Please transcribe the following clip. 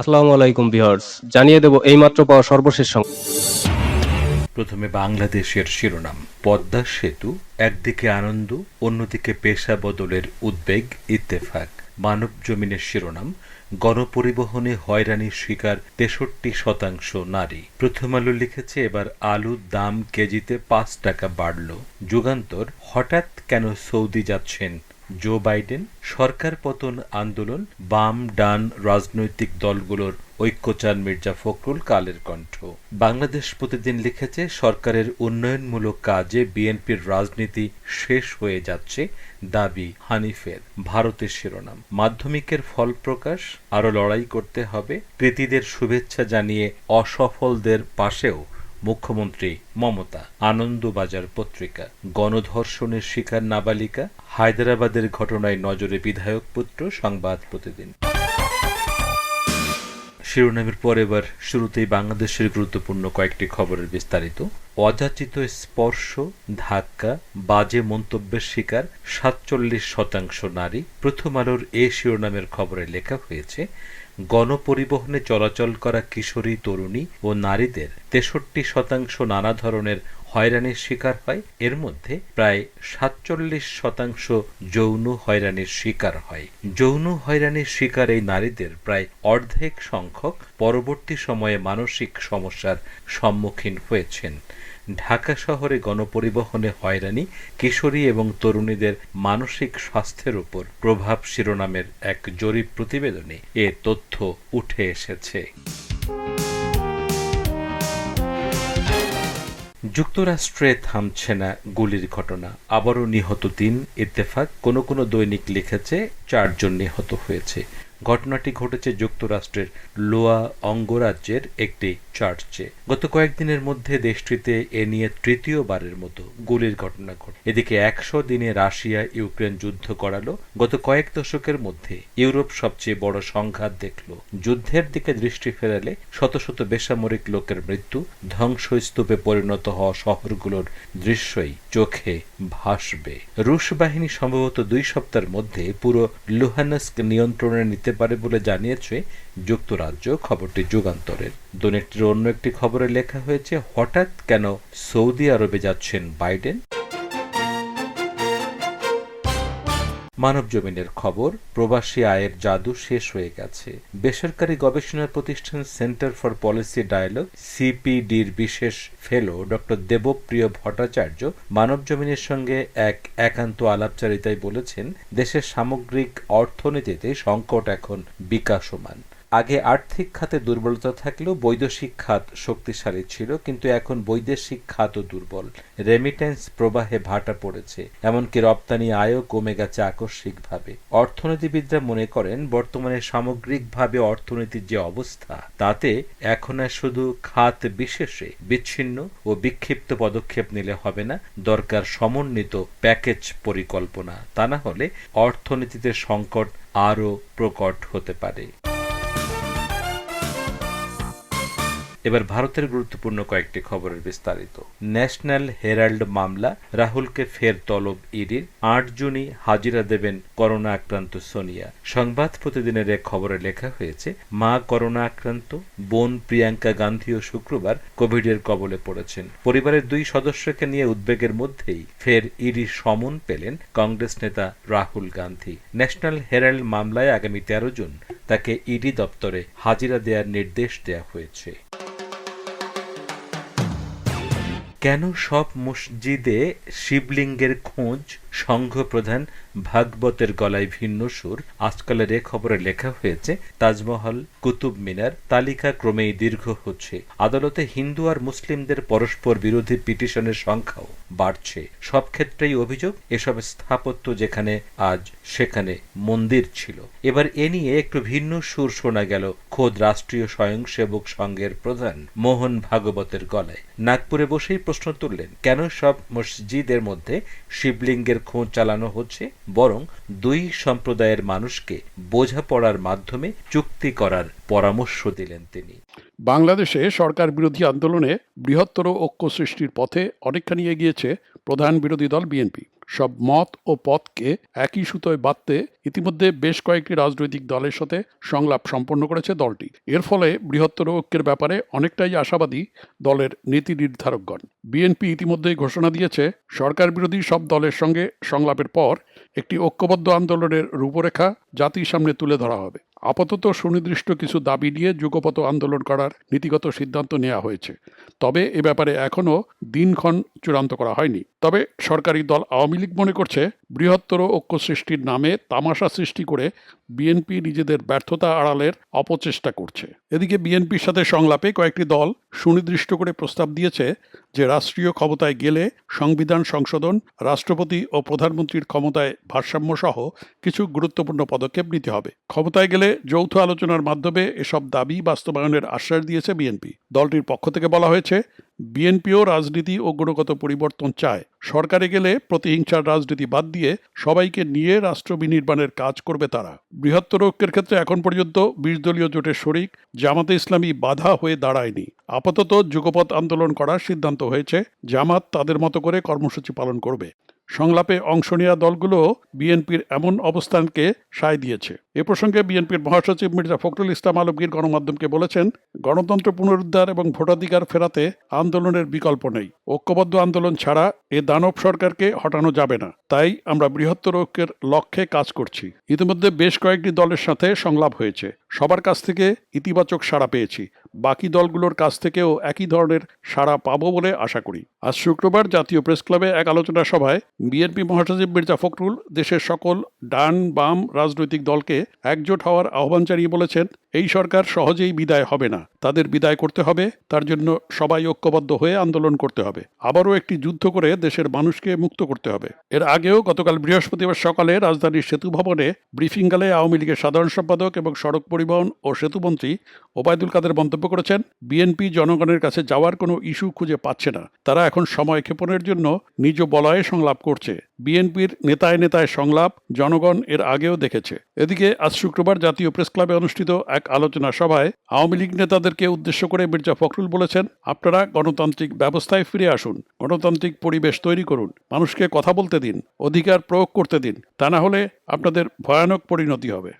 আসসালামু আলাইকুম ভিউয়ার্স, জানিয়ে দেব এইমাত্র পাওয়া সর্বশেষ সংবাদ প্রথমে বাংলাদেশের শিরোনাম, পদ্মা সেতু, একদিকে আনন্দ, অন্যদিকে পেশা বদলের উদ্বেগ, ইত্তেফাক। মানব জমিনের শিরোনাম, গণপরিবহনে হয়রানির শিকার তেষট্টি শতাংশ নারী। প্রথম আলো লিখেছে এবার আলুর দাম কেজিতে পাঁচ টাকা বাড়ল। যুগান্তর, হঠাৎ কেন সৌদি যাচ্ছেন জো বাইডেন, সরকার পতন আন্দোলন, বাম ডান রাজনৈতিক দলগুলোর ঐক্যচান মির্জা ফখরুল কালের কণ্ঠ। বাংলাদেশ প্রতিদিন লিখেছে, সরকারের উন্নয়নমূলক কাজে বিএনপির রাজনীতি শেষ হয়ে যাচ্ছে, দাবি হানিফের। ভারতের শিরোনাম, মাধ্যমিকের ফল প্রকাশ, আরও লড়াই করতে হবে, কৃতীদের শুভেচ্ছা জানিয়ে অসফলদের পাশেও মুখ্যমন্ত্রী মমতা, আনন্দবাজার পত্রিকা, গণধর্ষণের শিকার নাবালিকা, হায়দরাবাদের ঘটনায় নজরে বিধায়ক পুত্র, সংবাদ প্রতিদিন। শিরোনামের পর এবার শুরুতেই বাংলাদেশের গুরুত্বপূর্ণ কয়েকটি খবরের বিস্তারিত। অযাচিত স্পর্শ, ধাক্কা, বাজে মন্তব্যের শিকার, সাতচল্লিশ শতাংশ নারী। প্রথম আলোর এ শিরোনামের খবরে লেখা হয়েছে গণপরিবহনে চলাচল করা কিশোরী, তরুণী ও নারীদের তেষট্টি শতাংশ নানা ধরনের হয়রানির শিকার হয়। এর মধ্যে প্রায় সাতচল্লিশ শতাংশ যৌন হয়রানির শিকার হয়। যৌন হয়রানির শিকার এই নারীদের প্রায় অর্ধেক সংখ্যক পরবর্তী সময়ে মানসিক সমস্যার সম্মুখীন হয়েছেন। ঢাকা শহরে গণপরিবহনে হয়রানি, কিশোরী এবং তরুণীদের মানসিক স্বাস্থ্যের উপর প্রভাব শিরোনামের এক জরিপ প্রতিবেদনে এ তথ্য উঠে এসেছে। যুক্তরাষ্ট্রে থামছে না গুলির ঘটনা। আবারও নিহত তিন ইত্তেফাক, কোনো কোনো দৈনিক লিখেছে চারজন নিহত হয়েছে। ঘটনাটি ঘটেছে যুক্তরাষ্ট্রের লোয়া অঙ্গরাজ্যের একটি চার্চে। গত কয়েকদিনের মধ্যে দেশটিতে এ নিয়ে তৃতীয়বারের মতো গুলির ঘটনা ঘটে। এদিকে একশো দিনে রাশিয়া ইউক্রেন যুদ্ধ করালো। গত কয়েক দশকের মধ্যে ইউরোপ সবচেয়ে বড় সংঘাত দেখল। যুদ্ধের দিকে দৃষ্টি ফেরালে শত শত বেসামরিক লোকের মৃত্যু, ধ্বংসস্তূপে পরিণত হওয়া শহরগুলোর দৃশ্যই চোখে ভাসবে। রুশ বাহিনী সম্ভবত দুই সপ্তাহের মধ্যে পুরো লুহানস্ক নিয়ন্ত্রণে নিতে পারে বলে জানিয়েছে যুক্তরাজ্য। খবরটি যুগান্তরের। দুনেটির অন্য একটি খবরে লেখা হয়েছে, হঠাৎ কেন সৌদি আরবে যাচ্ছেন বাইডেন? মানব জমিনের খবর, প্রবাসী আয়ের জাদু শেষ হয়ে গেছে। বেসরকারি গবেষণা প্রতিষ্ঠান সেন্টার ফর পলিসি ডায়ালগ, সিপিডির বিশেষ ফেলো ডক্টর দেবপ্রিয় ভট্টাচার্য মানব জমিনের সঙ্গে এক একান্ত আলাপচারিতায় বলেছেন, দেশের সামগ্রিক অর্থনীতিতে সংকট এখন বিকাশমান। আগে আর্থিক খাতে দুর্বলতা থাকলেও বৈদেশিক খাত শক্তিশালী ছিল, কিন্তু এখন বৈদেশিক খাতও দুর্বল। রেমিটেন্স প্রবাহে ভাটা পড়েছে, এমনকি রপ্তানি আয়ও কমে গেছে আকস্মিকভাবে। অর্থনীতিবিদরা মনে করেন, বর্তমানে সামগ্রিকভাবে অর্থনীতির যে অবস্থা, তাতে এখন আর শুধু খাত বিশেষে বিচ্ছিন্ন ও বিক্ষিপ্ত পদক্ষেপ নিলে হবে না, দরকার সমন্বিত প্যাকেজ পরিকল্পনা। তা না হলে অর্থনীতিতে সংকট আরও প্রকট হতে পারে। এবার ভারতের গুরুত্বপূর্ণ কয়েকটি খবরের বিস্তারিত। ন্যাশনাল হেরাল্ড মামলা, রাহুলকে ফের তলব ইডির, আট জুনই হাজিরা দেবেন করোনা আক্রান্ত সোনিয়া। সংবাদ প্রতিদিনের এক খবরে লেখা হয়েছে, মা করোনা আক্রান্ত, বোন প্রিয়াঙ্কা গান্ধীও শুক্রবার কোভিডের কবলে পড়েছেন। পরিবারের দুই সদস্যকে নিয়ে উদ্বেগের মধ্যেই ফের ইডি সমন পেলেন কংগ্রেস নেতা রাহুল গান্ধী। ন্যাশনাল হেরাল্ড মামলায় আগামী তেরো জুন তাকে ইডি দপ্তরে হাজিরা দেওয়ার নির্দেশ দেওয়া হয়েছে। কেন সব মসজিদে শিবলিঙ্গের খোঁজ সংঘ প্রধান ভাগবতের গলায় ভিন্ন সুর। আজকালের এ খবরে লেখা হয়েছে, তাজমহল, কুতুব মিনার, তালিকা ক্রমেই দীর্ঘ হচ্ছে। আদালতে হিন্দু আর মুসলিমদের পরস্পর বিরোধী পিটিশনের সংখ্যাও বাড়ছে। সব ক্ষেত্রেই অভিযোগ, এসব স্থাপত্য যেখানে আজ, সেখানে মন্দির ছিল। এবার এ নিয়ে একটু ভিন্ন সুর শোনা গেল খোদ রাষ্ট্রীয় স্বয়ংসেবক সংঘের প্রধান মোহন ভাগবতের গলায়। নাগপুরে বসেই প্রশ্ন তুললেন, কেন সব মসজিদের মধ্যে শিবলিঙ্গের খোঁজ চালানো হচ্ছে, বরং দুই সম্প্রদায়ের মানুষকে বোঝাপড়ার মাধ্যমে চুক্তি করার পরামর্শ দিলেন তিনি। বাংলাদেশে সরকার বিরোধী আন্দোলনে বৃহত্তর ঐক্য সৃষ্টির পথে অনেকখানি এগিয়েছে প্রধান বিরোধী দল বিএনপি। সব মত ও পথকে একই সুতোয় বাঁধতে ইতিমধ্যে বেশ কয়েকটি রাজনৈতিক দলের সাথে সংলাপ সম্পন্ন করেছে দলটি। এর ফলে বৃহত্তর ঐক্যের ব্যাপারে অনেকটাই আশাবাদী দলের নীতি নির্ধারকগণ। বিএনপি ইতিমধ্যেই ঘোষণা দিয়েছে, সরকার বিরোধী সব দলের সঙ্গে সংলাপের পর একটি ঐক্যবদ্ধ আন্দোলনের রূপরেখা জাতির সামনে তুলে ধরা হবে। আপাতত সুনির্দিষ্ট কিছু দাবি নিয়ে যুগপত আন্দোলন করার নীতিগত সিদ্ধান্ত নেওয়া হয়েছে। তবে এ ব্যাপারে এখনও দিনক্ষণ চূড়ান্ত করা হয়নি। তবে সরকারি দল আওয়ামী লীগ মনে করছে বৃহত্তর ঐক্য সৃষ্টির নামে তামাশা সৃষ্টি করে বিএনপি নিজেদের ব্যর্থতা আড়ালের অপচেষ্টা করছে। এদিকে বিএনপির সাথে সংলাপে কয়েকটি দল সুনির্দিষ্ট করে প্রস্তাব দিয়েছে যে রাষ্ট্রীয় ক্ষমতায় গেলে সংবিধান সংশোধন, রাষ্ট্রপতি ও প্রধানমন্ত্রীর ক্ষমতায় ভারসাম্য সহ কিছু গুরুত্বপূর্ণ পদক্ষেপ নিতে হবে। ক্ষমতায় গেলে যৌথ আলোচনার মাধ্যমে এসব দাবি বাস্তবায়নের আশ্বাস দিয়েছে বিএনপি দলটির পক্ষ থেকে বলা হয়েছে বিএনপিও রাজনীতি ও গুণগত পরিবর্তন চায়। সরকারে গেলে প্রতিহিংসার রাজনীতি বাদ দিয়ে সবাইকে নিয়ে রাষ্ট্র বিনির্মাণের কাজ করবে তারা। বৃহত্তর ঐক্যের ক্ষেত্রে এখন পর্যন্ত বিশ দলীয় জোটের শরিক জামাতে ইসলামী বাধা হয়ে দাঁড়ায়নি। আপাতত যুগপথ আন্দোলন করার সিদ্ধান্ত হয়েছে। জামাত তাদের মতো করে কর্মসূচি পালন করবে। সংলাপে অংশ নেওয়া দলগুলো বিএনপির এমন অবস্থানকে সায় দিয়েছে। এ প্রসঙ্গে বিএনপির মহাসচিব মির্জা ফখরুল ইসলাম আলমগীর গণমাধ্যমকে বলেছেন, গণতন্ত্র পুনরুদ্ধার এবং ভোটাধিকার ফেরাতে আন্দোলনের বিকল্প নেই। ঐক্যবদ্ধ আন্দোলন ছাড়া এ দানব সরকারকে হটানো যাবে না। তাই আমরা বৃহত্তর ঐক্যের লক্ষ্যে কাজ করছি। ইতিমধ্যে বেশ কয়েকটি দলের সাথে সংলাপ হয়েছে। সবার কাছ থেকে ইতিবাচক সাড়া পেয়েছি। বাকি দলগুলোর কাছ থেকেও একই ধরনের সাড়া পাব বলে আশা করি। আজ শুক্রবার জাতীয় প্রেস ক্লাবে এক আলোচনা সভায় বিএনপি মহাসচিব মির্জা ফখরুল দেশের সকল ডান বাম রাজনৈতিক দলকে একজোট হওয়ার আহ্বান জানিয়ে বলেছেন এই সরকার সহজেই বিদায় হবে না। তাদের বিদায় করতে হবে, তার জন্য সবাই ঐক্যবদ্ধ হয়ে আন্দোলন করতে হবে। আবারও একটি যুদ্ধ করে দেশের মানুষকে মুক্ত করতে হবে। এর আগেও গতকাল বৃহস্পতিবার সকালে রাজধানীর সেতু ভবনে ব্রিফিংগালে আওয়ামী লীগের সাধারণ সম্পাদক এবং সড়ক পরিবহন ও সেতুমন্ত্রী ওবায়দুল কাদের মন্তব্য করেছেন, বিএনপি জনগণের কাছে যাওয়ার কোনো ইস্যু খুঁজে পাচ্ছে না। তারা এখন সময় ক্ষেপণের জন্য নিজ বলয়ে সংলাপ করছে। বিএনপির নেতায় নেতায় সংলাপ, জনগণ এর আগেও দেখেছে। এদিকে আজ শুক্রবার জাতীয় প্রেস ক্লাবে অনুষ্ঠিত এক আলোচনা সভায় আওয়ামী লীগ নেতাদেরকে উদ্দেশ্য করে মির্জা ফখরুল বলেছেন, আপনারা গণতান্ত্রিক ব্যবস্থায় ফিরে আসুন, গণতান্ত্রিক পরিবেশ তৈরি করুন, মানুষকে কথা বলতে দিন, অধিকার প্রয়োগ করতে দিন, তা না হলে আপনাদের ভয়ানক পরিণতি হবে।